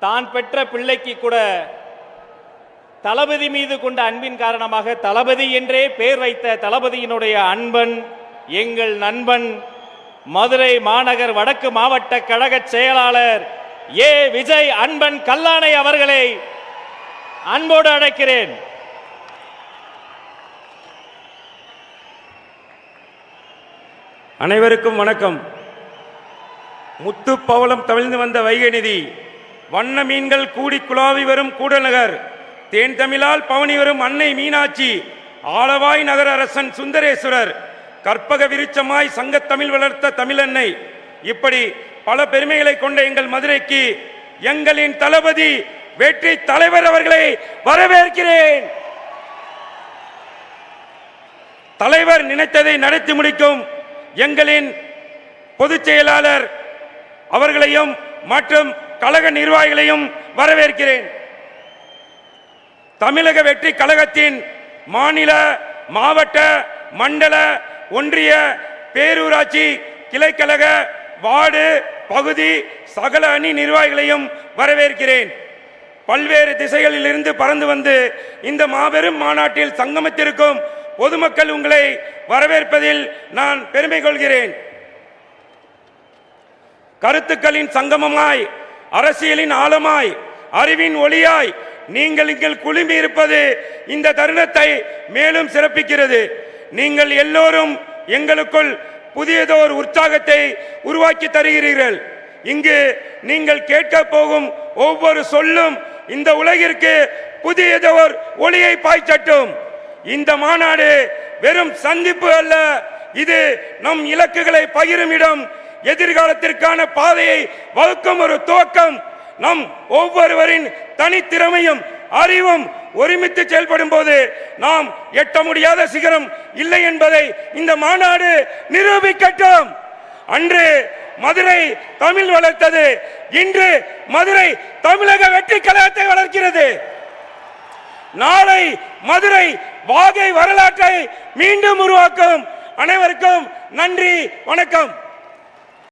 தான் பெற்ற பிள்ளைக்கு கூட தளபதி மீது கொண்ட அன்பின் காரணமாக தளபதி என்றே பெயர் வைத்த தளபதியினுடைய அன்பன் எங்கள் நண்பன் மதுரை மாநகர் வடக்கு மாவட்ட கழக செயலாளர் ஏ. விஜய் அன்பன் கல்லானை அவர்களை அன்போடு அழைக்கிறேன். அனைவருக்கும் வணக்கம். முத்து பவளம் தவிழ்ந்து வந்த வைகை நிதி வண்ண மீன்கள் கூடி குழாவி வரும் கூடநகர். தேன் தமிழால் பவனி வரும் அன்னை மீனாட்சி ஆளவாய் நகர அரசன் சுந்தரேஸ்வரர். கற்பக விருட்சமாய் சங்கத்தமிழ் வளர்த்த தமிழன்னை. இப்படி பல பெருமைகளை கொண்ட எங்கள் மதுரைக்கு எங்களின் தளபதி வெற்றி தலைவர் அவர்களை வரவேற்கிறேன். தலைவர் நினைத்ததை நடத்தி முடிக்கும் எங்களின் பொதுச் செயலாளர் அவர்களையும் மற்றும் கழக நிர்வாகிகளையும் வரவேற்கிறேன். தமிழக வெற்றி கழகத்தின் மாநில மாவட்ட மண்டல ஒன்றிய பேரூராட்சி கிளைக்கழக வார்டு பகுதி சகல அணி நிர்வாகிகளையும் வரவேற்கிறேன். பல்வேறு திசைகளில் இருந்து பறந்து வந்து இந்த மாபெரும் மாநாட்டில் சங்கமித்திருக்கும் பொதுமக்கள் உங்களை வரவேற்பதில் நான் பெருமை கொள்கிறேன். கருத்துக்களின் சங்கமமாய் அரசியலின் ஆழமாய் அறிவின் ஒளியாய் நீங்கள் இங்கே குழுமி இருப்பது இந்த தருணத்தை மேலும் சிறப்பிக்கிறது. நீங்கள் எல்லோரும் எங்களுக்குள் புதியதோர் உற்சாகத்தை உருவாக்கி தருகிறீர்கள். இங்கு நீங்கள் கேட்க போகும் ஒவ்வொரு சொல்லும் இந்த உலகிற்கு புதியதோர் ஒளியை பாய்ச்சட்டும். இந்த மாநாடு வெறும் சந்திப்பு அல்ல இது நம் இலக்குகளை பகிரும் இடம் எதிர்காலத்திற்கான பாதையை வகுக்கும் ஒரு துவக்கம் நம் ஒவ்வொருவரின் தனித்திறமையும் அறிவும் ஒருமித்து செயல்படும் போது நாம் எட்ட முடியாத சிகரம் இல்லை என்பதை இந்த மாநாடு நிரூபிக்கட்டும். அன்று மதுரை தமிழ் வளர்த்தது. இன்று மதுரை தமிழக வெற்றி கழகத்தை வளர்க்கிறது. நாளை மதுரை வாகை வரலாற்றை மீண்டும் உருவாக்கும். அனைவருக்கும் நன்றி வணக்கம்.